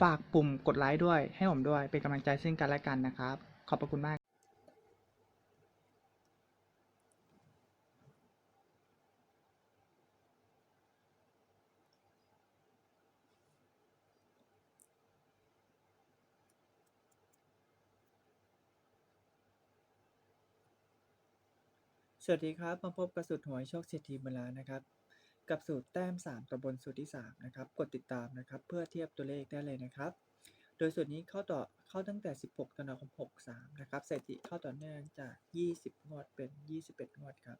ฝากปุ่มกดไลค์ด้วย ให้ผมด้วย เป็นกำลังใจซึ่งกันและกันนะครับ ขอบพระคุณมากสวัสดีครับ มาพบกับสูตรหวยโชคเศรษฐีเวลานะครับ กับสูตรแต้ม3ตัวบนสูตรที่ 3 นะครับ กดติดตามนะครับ เพื่อเทียบตัวเลขได้เลยนะครับ โดยสูตรนี้เข้าต่อเข้าตั้งแต่ 16ธันวาคม63 นะครับสถิติเข้าต่อเนื่องจาก 20 งวดเป็น 21 งวดครับ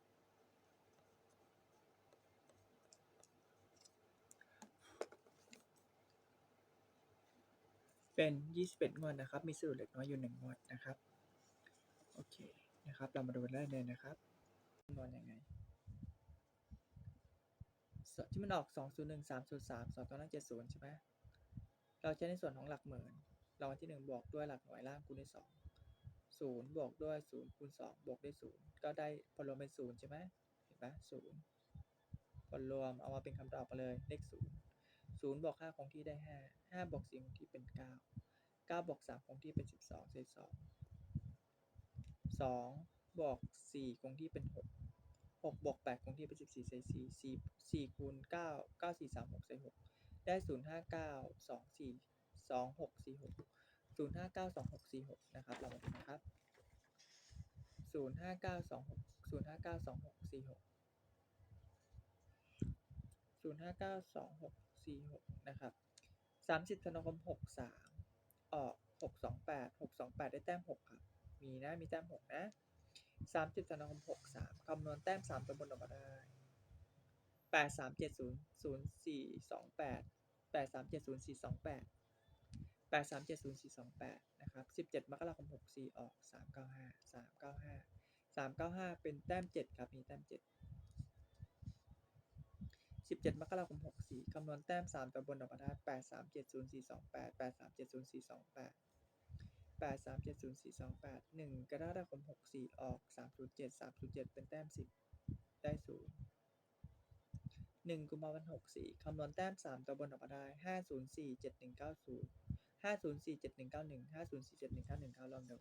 เป็น 21 งวดนะครับ มีสูตรเล็กน้อยอยู่ 1 งวดนะครับ โอเคนะครับ เรามาดูได้เลยนะครับคำนวณยังไง ที่มันออก 2 0 1 3 0 3 2ตัวนั้น70 ใช่ไหมเราใช้ในส่วนของหลักหมื่นรางวัลที่ 1 บวกด้วยหลักหน่วยล่างคูณด้วย2 0บวกด้วย0คูณ2บวกด้วย 0 ก็ได้ผลรวมเป็น 0 ใช่ไหมเห็นปะ0ผลรวมเอามาเป็นคำตอบมาเลยเลข 0 0บวก5คงที่ได้ 5 5บวก4คงที่เป็น 9 9บวก3คงที่เป็น 12เศษ2 2บวก4คงที่เป็น 6 หกบวกแปดคงที่เป็นสิบสี่ใส่สี่สี่สี่คูณเก้าเก้าสี่สามหกใส่หกได้ศูนย์ห้าเก้าสองสี่สองหกสี่หกศูนย์ห้าเก้าสองหกสี่หกนะครับ เรามาดูนะครับศูนย์ห้าเก้าสองหกศูนย์ห้าเก้าสองหกสี่หกศูนย์ห้าเก้าสองหกสี่หกนะครับสามสิบธนาคมหกสามออกหกสองแปดหกสองแปดได้แต้มหกครับ มีนะ มีแต้มหกนะ สามจุดสองหกสามคำนวณแต้มสามตัวบนออกมาได้แปดสามเจ็ดศูนย์ศูนย์สี่สองแปดแปดสามเจ็ดศูนย์สี่สองแปดแปดสามเจ็ดศูนย์สี่สองแปดนะครับสิบเจ็ดมกราคมหกสี่ออกสามเก้าห้าสามเก้าห้าสามเก้าห้าเป็นแต้มเจ็ดครับมีแต้มเจ็ดสิบเจ็ดมกราคมหกสี่คำนวณแต้มสามตัวบนออกมาได้แปดสามเจ็ดศูนย์สี่สองแปดแปดสามเจ็ดศูนย์สี่สองแปด 8370 428 1 กรกฎาคม 64 ออก 307 307 เป็นแต้ม 10 ได้ 0 1 กุมภาพันธ์64 คำนวณแต้ม 3 ตัวบนออกมาได้ 504 7190 504 7191 504 7191ครับลองดู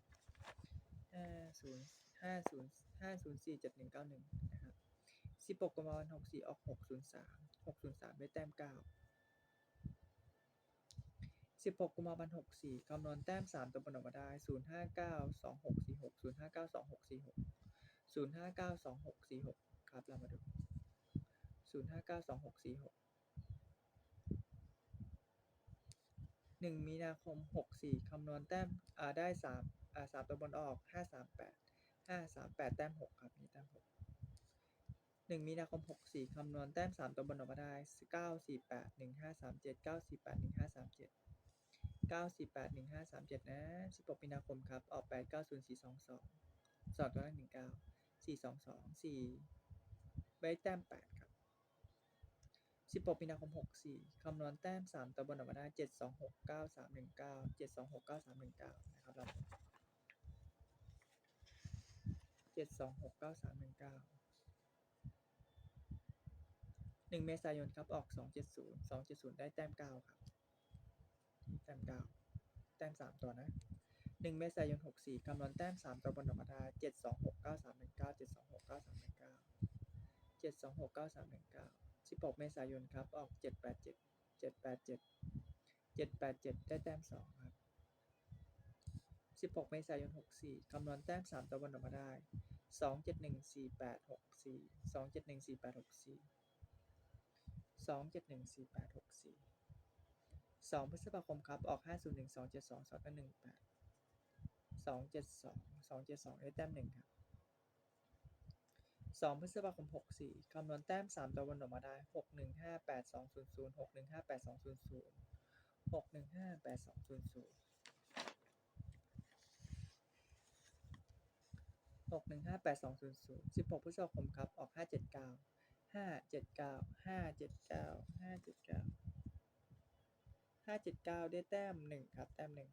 50 50 504 7191 นะครับ 16 กุมภาพันธ์64 ออก 603 603 ได้แต้ม 9 16กุมภาพันธ์64คำนวณแต้ม3ตัวบนออกมาได้059 2646 059 2646 059 2646ครับ เรามาดู059 2646 1มีนาคม64คำนวณแต้มอ่าได้3อ่า3ตัวบนออก538 538แต้ม6ครับมีแต้ม6 1มีนาคม64คำนวณแต้ม3ตัวบนออกมาได้948 1537 948 1537 948 1537 นะ 16 มีนาคมครับ ออก 890422 สอดตัวนั้น19 422 4ได้แต้ม 8 ครับ 16 มีนาคม 64 คำนวณแต้ม 3ตัวบนออกมาได้ 726 9319 726 9319 นะครับเรา726 9319 1 เมษายนครับ ออก 270 270 ได้แต้ม 9 ครับ แต้มเก้าแต้มสามตัวนะหนึ่งเมษายนหกสี่คำนวณแต้มสามตัวบนธรรมดาเจ็ดสองหกเก้าสามหนึ่งเก้าเจ็ดสองหกเก้าสามหนึ่งเก้าเจ็ดสองหกเก้าสามหนึ่งเก้าสิบหกเมษายนครับ ออกเจ็ดแปดเจ็ดเจ็ดแปดเจ็ดเจ็ดแปดเจ็ดได้แต้มสองครับสิบหกเมษายนหกสี่คำนวณแต้มสามตัวบนออกมาได้สองเจ็ดหนึ่งสี่แปดหกสี่สองเจ็ดหนึ่งสี่แปดหกสี่สองเจ็ดหนึ่งสี่แปดหกสี่ องศูนย์ศูนย์หกหนึ่งห้าแปดสองศูนย์ศูนย์สิบหกพฤษภาคมครับ ออกห้าเจ็ดเก้าห้าเจ็ดเก้าห้าเจ็ดเก้าห้าเจ็ดเก้า ห้าเจ็ดเก้าได้แต้มหนึ่งครับ แต้มหนึ่ง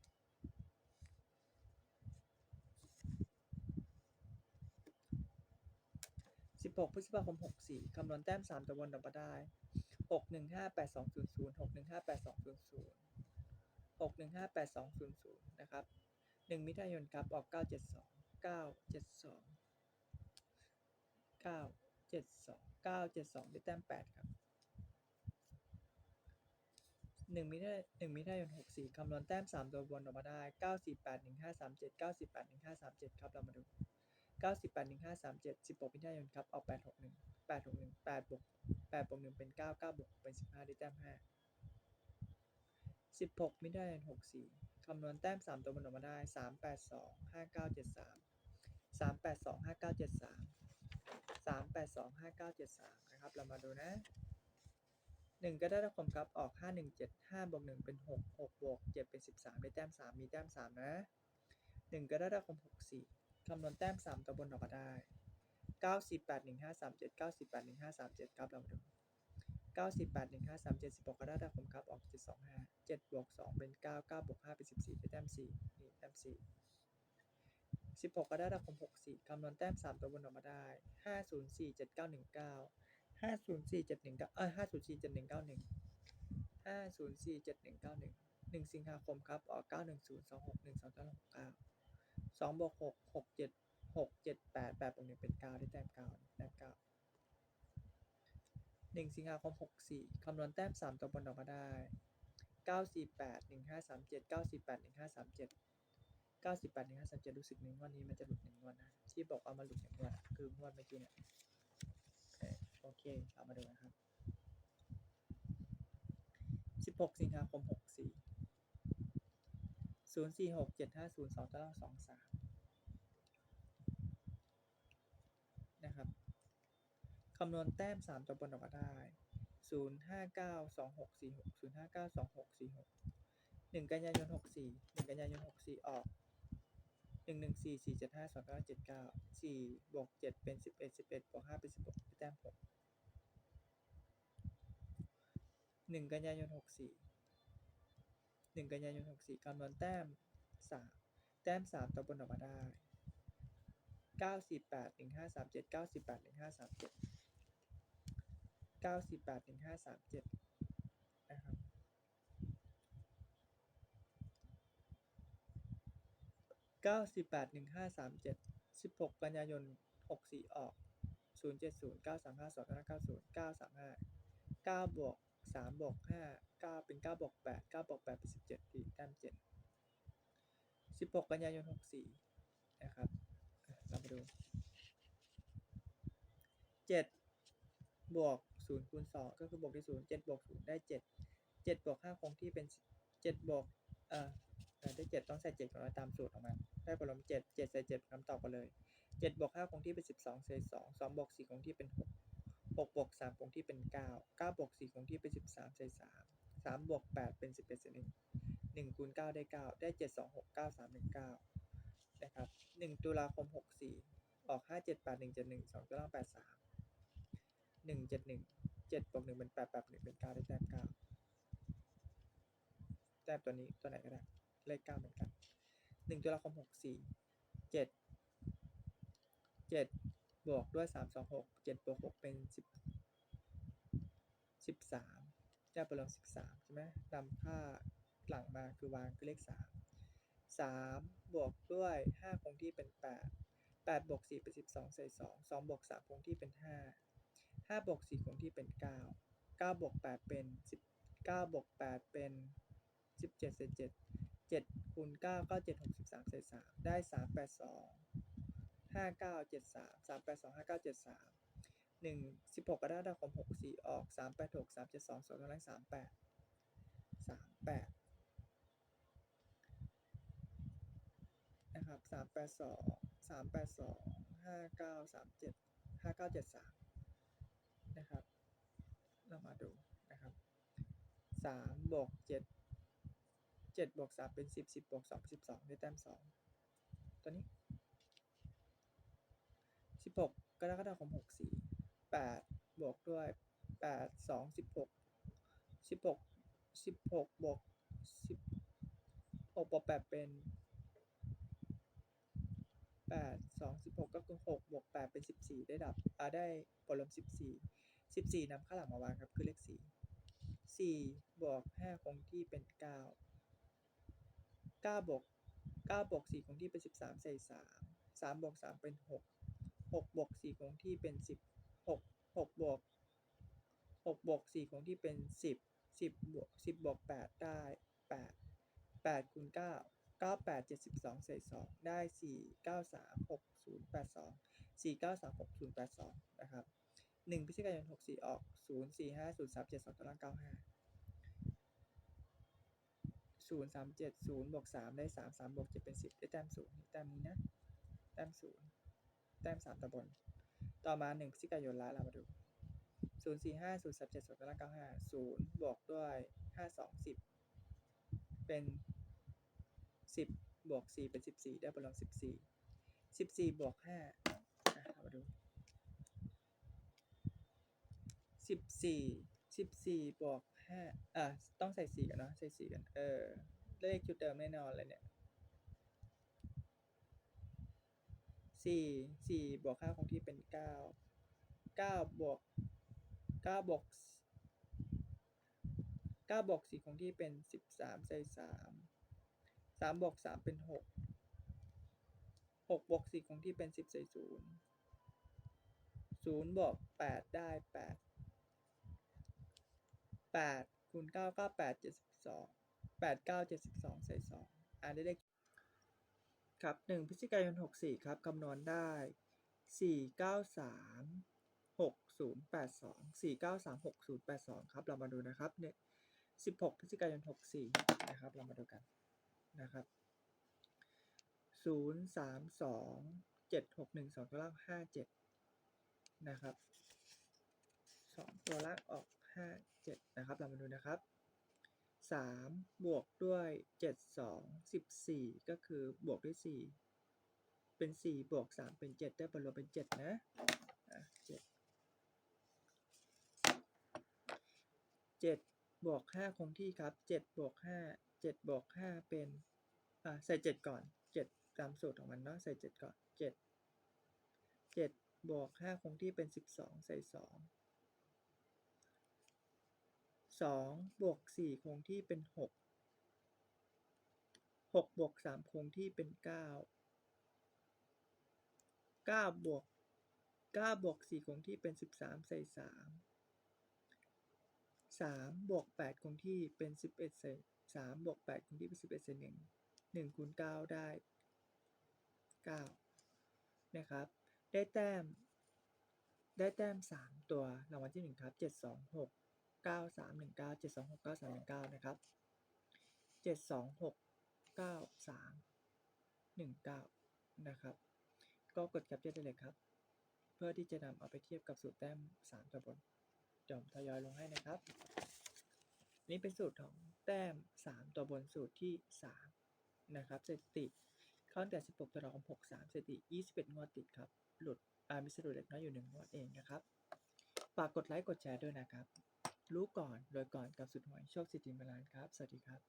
สิบหกพฤษภาคมหกสี่คำนวณแต้มสามตัวบนดับมาได้หกหนึ่งห้าแปดสองศูนย์ศูนย์หกหนึ่งห้าแปดสองศูนย์ศูนย์หกหนึ่งห้าแปดสองศูนย์ศูนย์นะครับหนึ่งมิถุนายนครับออกเก้าเจ็ดสองเก้าเจ็ดสองเก้าเจ็ดสองเก้าเจ็ดสองได้แต้มแปดครับ หนึ่งมิถุนายหนึ่งมิถุนายนหกสี่คำนวณแต้มสามตัวบนออกมาได้เก้าสี่แปดหนึ่งห้าสามเจ็ดเก้าสี่แปดหนึ่งห้าสามเจ็ดครับเรามาดูเก้าสิบแปดหนึ่งห้าสามเจ็ดสิบหกมิถุนายนครับออกแปดหกหนึ่งแปดหกหนึ่งแปดบวกแปดบวกหนึ่งเป็นเก้าเก้าบวกเป็นสิบห้าได้แต้มห้าสิบหกมิถุนายนหกสี่คำนวณแต้มสามตัวบนออกมาได้สามแปดสองห้าเก้าเจ็ดสามสามแปดสองห้าเก้าเจ็ดสามสามแปดสองห้าเก้าเจ็ดสามนะครับเรามาดูนะ หนึ่งก็ได้รับความครับออก 5 1 7 5บวก1เป็น 6 6บวก7เป็น 13 ได้แต้ม 3 มีแต้ม 3 นะ 1 ก็ได้รับความ6 4คำนวณแต้ม 3ตัวบนออกมาได้ 98 1537 98 1537 ครับเรามาดู98 1537 16ก็ได้รับควมครับออก 725 7บวก2เป็น 9 9บวก5เป็น 14 ได้แต้ม 4 นี่แต้ม 4 16ก็ได้รับความ64คำนวณแต้ม 3 ตัวบนออกมาได้ 5047 919 ห้าศูนย์สี่เจ็ดหนึ่งเก้าเออห้าศูนย์สี่เจ็ดหนึ่งเก้าหนึ่งห้าศูนย์สี่เจ็ดหนึ่งเก้าหนึ่งหนึ่งสิงหาคมครับออกเก้าหนึ่งศูนย์สองหกหนึ่งสองเก้าหกเก้าสองบวกหกหกเจ็ดหกเจ็ดแปดแปดบวกหนึ่งเป็นเก้าได้แต้มเก้าแต้มเก้าหนึ่งสิงหาคมหกสี่คำนวณแต้มสามตัวบนออกมาได้เก้าสี่แปดหนึ่งห้าสามเจ็ดเก้าสี่แปดหนึ่งห้าสามเจ็ดเก้าสิบแปดหนึ่งห้าสามเจ็ดรู้สึกหนึ่งวันนี้มันจะหลุดหนึ่งวันนะที่บอกเอามาหลุดหนึ่งวันคืองวดเมื่อกี้เนี่ย โอเคเอามาดูนะครับสิบหกสิงหาคมหกสี่ศูนย์สี่หกเจ็ดห้าศูนย์สองตาราสองสามนะครับ คำนวณแต้มสามตัวบนออกมาได้ศูนย์ห้าเก้าสองหกสี่หกศูนย์ห้าเก้าสองหกสี่หกหนึ่งกันยายนหกสี่หนึ่งกันยายนหกสี่ออกหนึ่งหนึ่งสี่สี่เจ็ดห้าสองเก้าเจ็ดเก้าสี่บวกเจ็ดเป็นสิบเอ็ดสิบเอ็ดบวกห้าเป็นสิบหกแต้มหก หนึ่งกันยายนหกสี่หนึ่งกันยายนหกสี่คำนวณแต้มสามแต้มสามตัวบนออกมาได้เก้าสี่แปดหนึ่งห้าสามเจ็ดเก้าสี่แปดหนึ่งห้าสามเจ็ดเก้าสี่แปดหนึ่งห้าสามเจ็ดนะครับ เก้าสิบแปดหนึ่งห้าสามเจ็ดสิบหกกันยายนหกสี่ออกศูนย์เจ็ดศูนย์เก้าสามห้าสองห้าเก้าศูนย์เก้าสามห้าเก้าบวก สามบวกห้าเก้าเป็นเก้าบวกแปดเก้าบวกแปดเป็นสิบเจ็ดที่แต้มเจ็ดสิบหกกันยายนหกสี่นะครับอะเรามาดูเจ็ดบวกศูนย์คูณสองก็คือบวกที่ศูนย์เจ็ดบวกศูนย์ได้เจ็ดเจ็ดบวกห้าคงที่เป็นเจ็ดบวกเอ่อได้เจ็ดต้องใส่เจ็ดก่อนแล้วตามสูตรออกมา ได้ผลลัพธ์เจ็ดเจ็ดใส่เจ็ดคำตอบกันเลยเจ็ดบวกห้าคงที่เป็นสิบสองใส่สองสองบวกสี่คงที่เป็นหก หกบวกสามคงที่เป็นเก้าเก้าบวกสี่คงที่เป็นสิบสามใส่สามสามบวกแปดเป็นสิบเอ็ดใส่หนึ่งหนึ่งคูณเก้าได้เก้าได้เจ็ดสองหกเก้าสามหนึ่งเก้านะครับหนึ่งตุลาคมหกสี่ออกห้าเจ็ดแปดหนึ่งเจ็ดหนึ่งสองตัวล่างแปดสามหนึ่งเจ็ดหนึ่งเจ็ดบวกหนึ่งเป็นแปดแปดหนึ่งเป็นเก้าได้แต้มเก้าแต้มตัวนี้ตัวไหนก็ได้ เลขเก้าเหมือนกันหนึ่งตุลาคมหกสี่เจ็ดเจ็ด บวกด้วยสามสองหกเจ็ดบวกหกเป็นสิบสิบสามได้ไปลองสิบสามใช่ไหมนำค่าหลังมาคือวางคือเลขสามสามบวกด้วยห้าคงที่เป็นแปดแปดบวกสี่เป็นสิบสองใส่สองสองบวกสามคงที่เป็นห้าห้าบวกสี่คงที่เป็นเก้าเก้าบวกแปดเป็นสิบเก้าบวกแปดเป็นสิบเจ็ดใส่เจ็ดเจ็ดคูณเก้าก็เจ็ดหกสิบสามเศษสามได้สามแปดสอง ห้าเก้าเจ็ดสามสามแปดสองห้าเก้าเจ็ดสามหนึ่งสิบหกกรกฎาษคมหกสี่ออกสามแปดหกสามเจ็ดสองสองกำลังสามแปดสามแปดนะครับสามแปดสองสามแปดสองห้าเก้าสามเจ็ดห้าเก้าเจ็ดสามนะครับ เรามาดูนะครับสามบวกเจ็ดเจ็ดบวกสามเป็นสิบสิบบวกสองสิบสองได้แต้มสองตัวนี้ สิบหกกรกฎาคมหกสี่แปดบวกด้วยแปดสองสิบหกสิบหกสิบหกบวกสิบหกบวกแปดเป็นแปดสองสิบหกก็คือหกบวกแปดเป็นสิบสี่ได้ดับอ่าได้ผลลมสิบสี่สิบสี่นำข้างหลังมาวางครับ คือเลขสี่สี่บวกห้าคงที่เป็นเก้าเก้าบวกเก้าบวกสี่คงที่เป็นสิบสามใส่สามสามบวกสามเป็นหก หกบวกสี่คงที่เป็นสิบหกหกบวกหกบวกสี่คงที่เป็นสิบสิบบวกสิบบวกแปดได้แปดแปดคูณเก้าเก้าแปดเจ็ดสิบสองใส่สองได้สี่เก้าสามหกศูนย์แปดสองสี่เก้าสามหกศูนย์แปดสองนะครับหนึ่งพฤศจิกายนหกสี่ออกศูนย์สี่ห้าศูนย์สามเจ็ดสองตารางเก้าห้าศูนย์สามเจ็ดศูนย์บวกสามได้สามสามบวกเจ็ดเป็นสิบได้แต้มศูนย์แต้มนี้นะแต้มศูนย์ แต้มสามตะบนต่อมาหนึ่งพฤศจิกายนละเรามาดูศูนย์สี่ห้าศูนย์สามเจ็ดสองตารางเก้าห้าศูนย์บวกด้วยห้าสองสิบเป็นสิบบวกสี่เป็นสิบสี่ได้ผลลัพธ์สิบสี่สิบสี่บวกห้าเรามาดูสิบสี่สิบสี่บวกห้าอะต้องใส่สี่กันเนาะใส่สี่กัน เออเลขชุดเดิมแน่นอนเลยเนี่ย สี่สี่บวกห้าคงที่เป็นเก้าเก้าบวกเก้าบวกเก้าบวกสี่คงที่เป็นสิบสามใส่สามสามบวกสามเป็นหกหกบวกสี่คงที่เป็นสิบใส่ศูนย์ศูนย์บวกแปดได้แปดแปดคูณเก้าเก้าแปดเจ็ดสิบสองแปดเก้าเจ็ดสิบสองใส่สองอ่านได้เลข ครับหนึ่งพฤศจิกายนหกสี่ครับคำนวณได้สี่เก้าสามหกศูนย์แปดสองสี่เก้าสามหกศูนย์แปดสองครับ เรามาดูนะครับเนี่ยสิบหกพฤศจิกายนหกสี่นะครับ เรามาดูกันนะครับศูนย์สามสองเจ็ดหกหนึ่งสองตัวล่างห้าเจ็ดนะครับสองตัวล่างออกห้าเจ็ดนะครับ เรามาดูนะครับ สามบวกด้วยเจ็ดสองสิบสี่ก็คือบวกด้วยสี่เป็นสี่บวกสามเป็นเจ็ดได้ผลรวมเป็นเจ็ดนะะเจ็ดบวกห้าคงที่ครับเจ็ดบวกห้าเจ็ดบวกห้าเป็นอ่าใส่เจ็ดก่อนเจ็ดตามสูตรของมันเนาะ ใส่เจ็ดก่อนเจ็ดเจ็ดบวกห้าคงที่เป็นสิบสองใส่ส สองบวกสี่คงที่เป็นหกหกบวกสามคงที่เป็นเก้าเก้าบวกเก้าบวกสี่คงที่เป็นสิบสามใส่สามสามบวกแปดคงที่เป็นสิบเอ็ดใส่สามบวกแปดคงที่เป็นสิบเอ็ดใส่หนึ่งหนึ่งคูณเก้าได้เก้านะครับ ได้แต้ม ได้แต้มสามตัวรางวัลที่หนึ่งครับเจ็ดสองหก เก้าสามหนึ่งเก้าเจ็ดสองหกเก้าสามหนึ่งเก้านะครับเจ็ดสองหกเก้าสามหนึ่งเก้านะครับ ก็กดแคปเจอร์ได้เลยครับ เพื่อที่จะนำเอาไปเทียบกับสูตรแต้มสามตัวบนเดี๋ยวผมทยอยลงให้นะครับ นี่เป็นสูตรของแต้มสามตัวบนสูตรที่สามนะครับสถิติข้าตั้งแต่16ตุลาม63สถิติ21งวดติดครับ หลุดอามีสะดุดเล็กน้อยอยู่หนึ่งงวดเองนะครับฝากกดไลค์กดแชร์ด้วยนะครับ รู้ก่อนโดยก่อนกับสุดหวยโชคสิทธิมลานครับ สวัสดีครับ